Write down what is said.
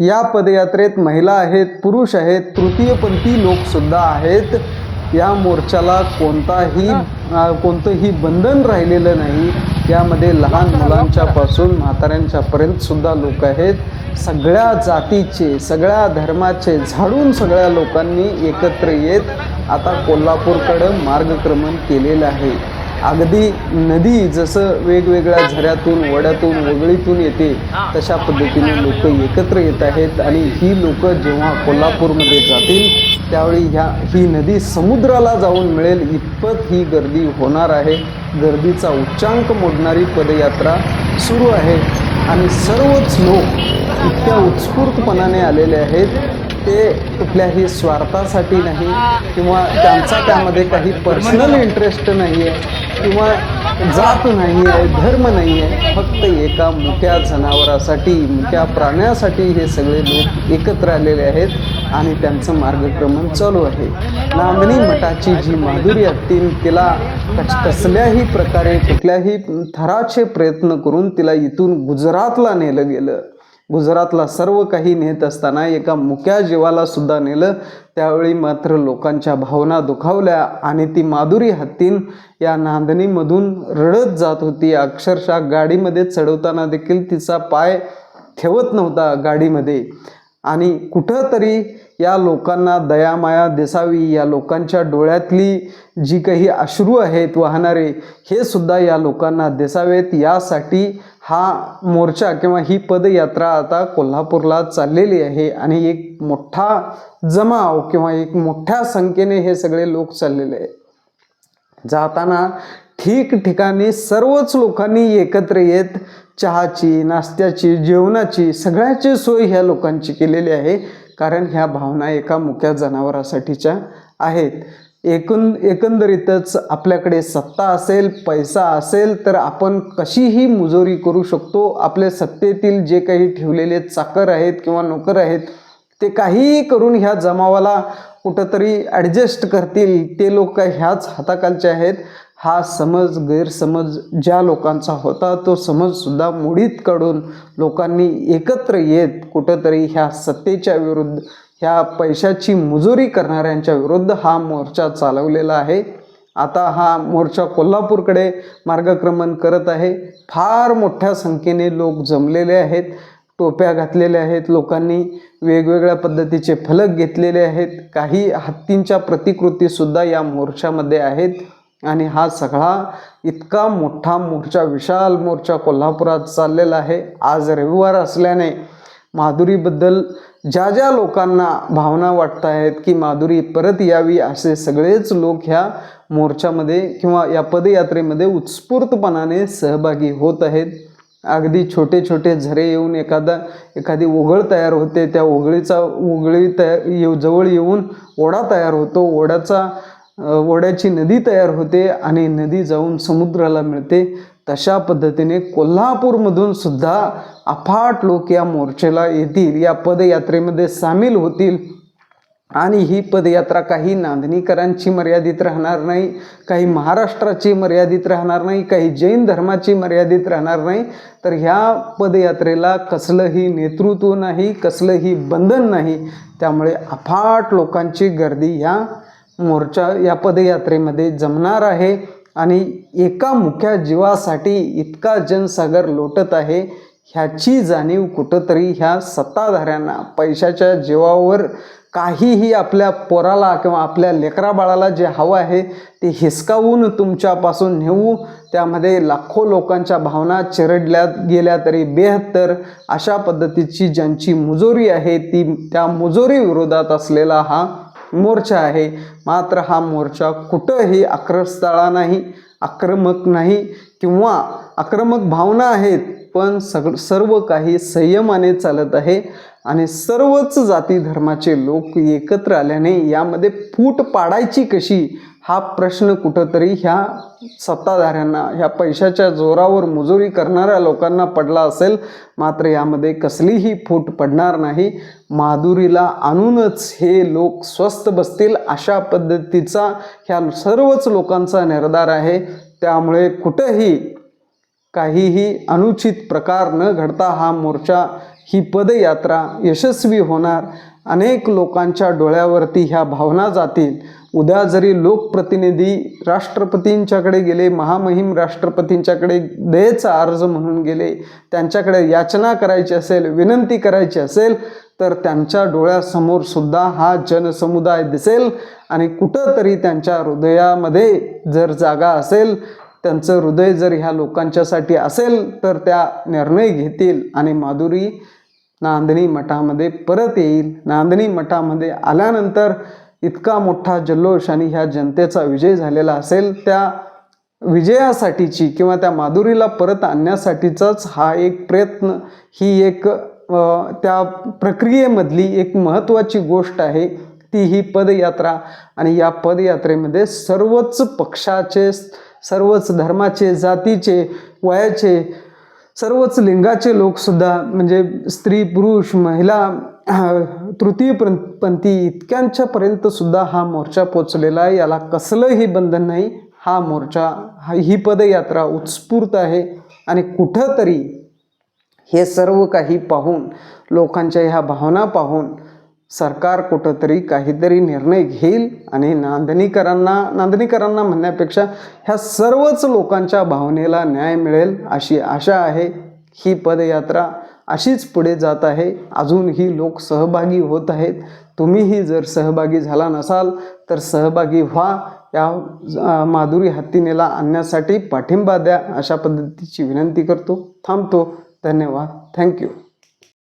या पदयात्रेत महिला आहेत पुरुष आहेत तृतीयपंथी लोकसुद्धा आहेत. या मोर्चाला कोणताही कोणतंही बंधन राहिलेलं नाही. यामध्ये लहान मुलांच्या पासून म्हाताऱ्यांच्यापर्यंत सुद्धा लोक आहेत. सगळ्या जातीचे सगळ्या धर्माचे झाडून सगळ्या लोकांनी एकत्र येत आता कोल्हापूरकडं मार्गक्रमण केलेलं आहे. अगदी नदी जसं वेगवेगळ्या झऱ्यातून वड्यातून वगळीतून येते तशा पद्धतीने लोक एकत्र येत आहेत आणि ही लोक जेव्हा कोल्हापूरमध्ये जातील त्यावेळी ह्या ही नदी समुद्राला जाऊन मिळेल. इतपत ही गर्दी होणार आहे. गर्दीचा उच्चांक मोडणारी पदयात्रा सुरू आहे. आणि सर्वच लोक इतक्या उत्स्फूर्तपणाने आलेले आहेत. ते कुठल्याही स्वार्थासाठी नाही किंवा त्यांचा त्यामध्ये काही पर्सनल इंटरेस्ट नाही आहे किंवा जात नाही आहे धर्म नाही आहे फक्त एका मोठ्या जनावरासाठी मोठ्या प्राण्यासाठी हे सगळे लोक एकत्र आलेले आहेत आणि त्यांचं मार्गक्रमण चालू आहे. नांदणी मठाची जी माधुरी असतील तिला कसल्याही प्रकारे कुठल्याही थराचे प्रयत्न करून तिला इथून गुजरातला नेलं गेलं. गुजरातला सर्व काही नेत असताना एका मुक्या जीवाला सुद्धा नेलं. त्यावेळी मात्र लोकांच्या भावना दुखावल्या आणि ती माधुरी हत्तीन या नांदणीमधून रडत जात होती. अक्षरशः गाडीमध्ये चढवताना देखील तिचा पाय ठेवत नव्हता गाडीमध्ये. आणि कुठंतरी या लोकांना दयामाया दिसावी या लोकांच्या डोळ्यातली जी काही अश्रू आहेत वाहणारे हे सुद्धा या लोकांना दिसावेत. यासाठी हा मोर्चा किंवा ही पदयात्रा आता कोल्हापूरला चाललेली आहे आणि एक मोठा जमाव किंवा एक मोठ्या संख्येने हे सगळे लोक चाललेले आहेत. जाताना ठिकठिकाणी सर्वच लोकांनी एकत्र येत चहाची नाश्त्याची जेवणाची सगळ्याची सोय ह्या लोकांची केलेली आहे. कारण ह्या भावना एका मुक्या जनावरासाठीच्या आहेत. एकूण एकंदरीतच आपल्याकडे सत्ता असेल पैसा असेल तर आपण कशीही मुजोरी करू शकतो. आपल्या सत्तेतील जे काही ठेवलेले चाकर आहेत किंवा नोकर आहेत ते काहीही करून ह्या जमावाला कुठंतरी ॲडजस्ट करतील. ते लोक ह्याच हाताखालचे आहेत. हा समज गैरसमज ज्या लोकांचा होता तो समजसुद्धा मोडीत काढून लोकांनी एकत्र येत कुठंतरी ह्या सत्तेच्या विरुद्ध ह्या पैशाची मुजुरी करणाऱ्यांच्या विरुद्ध हा मोर्चा चालवलेला आहे. आता हा मोर्चा कोल्हापूरकडे मार्गक्रमण करत आहे. फार मोठ्या संख्येने लोक जमलेले आहेत टोप्या घातलेल्या आहेत लोकांनी वेगवेगळ्या पद्धतीचे फलक घेतलेले आहेत. काही हत्तींच्या प्रतिकृतीसुद्धा या मोर्चामध्ये आहेत. आणि हा सगळा इतका मोठा मोर्चा विशाल मोर्चा कोल्हापुरात चाललेला आहे. आज रविवार असल्याने माधुरीबद्दल ज्या ज्या लोकांना भावना वाटत आहेत की माधुरी परत यावी असे सगळेच लोक ह्या मोर्चामध्ये किंवा या पदयात्रेमध्ये उत्स्फूर्तपणाने सहभागी होत आहेत. अगदी छोटे छोटे झरे येऊन एखादा एखादी ओघळ तयार होते त्या ओघळीचा ओघळी तया येऊ जवळ येऊन ओढा तयार होतो. ओढ्याचा ओढ्याची नदी तयार होते आणि नदी जाऊन समुद्राला मिळते. तशा पद्धतीने कोल्हापूरमधून सुद्धा अफाट लोक या मोर्चेला येतील या पदयात्रेमध्ये सामील होतील. आणि ही पदयात्रा काही नांदणीकरांची मर्यादित राहणार नाही काही महाराष्ट्राची मर्यादित राहणार नाही काही जैन धर्माची मर्यादित राहणार नाही. तर ह्या पदयात्रेला कसलंही नेतृत्व नाही कसलंही बंधन नाही. त्यामुळे अफाट लोकांची गर्दी ह्या मोर्चा या पदयात्रेमध्ये जमणार आहे आणि एका मुख्या जीवासाठी इतका जनसागर लोटत आहे ह्याची जाणीव कुठंतरी ह्या सत्ताधाऱ्यांना. पैशाच्या जीवावर काहीही आपल्या पोराला किंवा आपल्या लेकरा बाळाला जे हवं आहे ते हिसकावून तुमच्यापासून नेऊ. त्यामध्ये लाखो लोकांच्या भावना चिरडल्या गेल्या तरी बेहत्तर. अशा पद्धतीची ज्यांची मुजोरी आहे ती त्या मुजोरी विरोधात असलेला हा मोर्चा आहे. मात्र हा मोर्चा कुठंही आक्रस्ताळा नाही आक्रमक नाही किंवा आक्रमक भावना आहेत पण सग सर्व काही संयमाने चालत आहे आणि सर्वच जाती धर्माचे लोक एकत्र आल्याने यामध्ये फूट पाडायची कशी हा प्रश्न कुठंतरी ह्या सत्ताधाऱ्यांना ह्या पैशाच्या जोरावर मजुरी करणाऱ्या लोकांना पडला असेल. मात्र यामध्ये कसलीही फूट पडणार नाही. माधुरीला आणूनच हे लोक स्वस्त बसतील अशा पद्धतीचा ह्या सर्वच लोकांचा निर्धार आहे. त्यामुळे कुठंही काहीही अनुचित प्रकार न घडता हा मोर्चा ही पदयात्रा यशस्वी होणार. अनेक लोकांच्या डोळ्यावरती ह्या भावना जातील. उद्या जरी लोकप्रतिनिधी राष्ट्रपतींच्याकडे गेले महामहिम राष्ट्रपतींच्याकडे दयेचा अर्ज म्हणून गेले त्यांच्याकडे याचना करायची असेल विनंती करायची असेल तर त्यांच्या डोळ्यासमोर सुद्धा हा जनसमुदाय दिसेल आणि कुठंतरी त्यांच्या हृदयामध्ये जर जागा असेल त्यांचं हृदय जर ह्या लोकांच्यासाठी असेल तर त्या निर्णय घेतील. आणि माधुरी नांदणी मठामध्ये परत येईल. नांदणी मठामध्ये आल्यानंतर इतका मोठा जल्लोष आणि ह्या जनतेचा विजय झालेला असेल त्या विजयासाठीची किंवा त्या माधुरीला परत आणण्यासाठीचाच हा एक प्रयत्न ही एक त्या प्रक्रियेमधली एक महत्त्वाची गोष्ट आहे ती ही पदयात्रा. आणि या पदयात्रेमध्ये सर्वच पक्षाचे सर्वच धर्माचे जातीचे वयाचे सर्वच लिंगाचे लोकसुद्धा म्हणजे स्त्री पुरुष महिला तृतीय पं पंथी इतक्यांच्यापर्यंत सुद्धा हा मोर्चा पोचलेला आहे. याला कसलंही बंधन नाही. हा मोर्चा हा ही पदयात्रा उत्स्फूर्त आहे. आणि कुठंतरी हे सर्व काही पाहून लोकांच्या ह्या भावना पाहून सरकार कुठंतरी काहीतरी निर्णय घेईल आणि नांदणीकरांना नांदणीकरांना म्हणण्यापेक्षा ह्या सर्वच लोकांच्या भावनेला न्याय मिळेल अशी आशा आहे. ही पदयात्रा अशीच पुढे जात आहे. अजूनही लोक सहभागी होत आहेत. तुम्हीही जर सहभागी झाला नसाल तर सहभागी व्हा. या माधुरी हत्तीनेला आणण्यासाठी पाठिंबा द्या अशा पद्धतीची विनंती करतो. थांबतो. धन्यवाद. थँक्यू.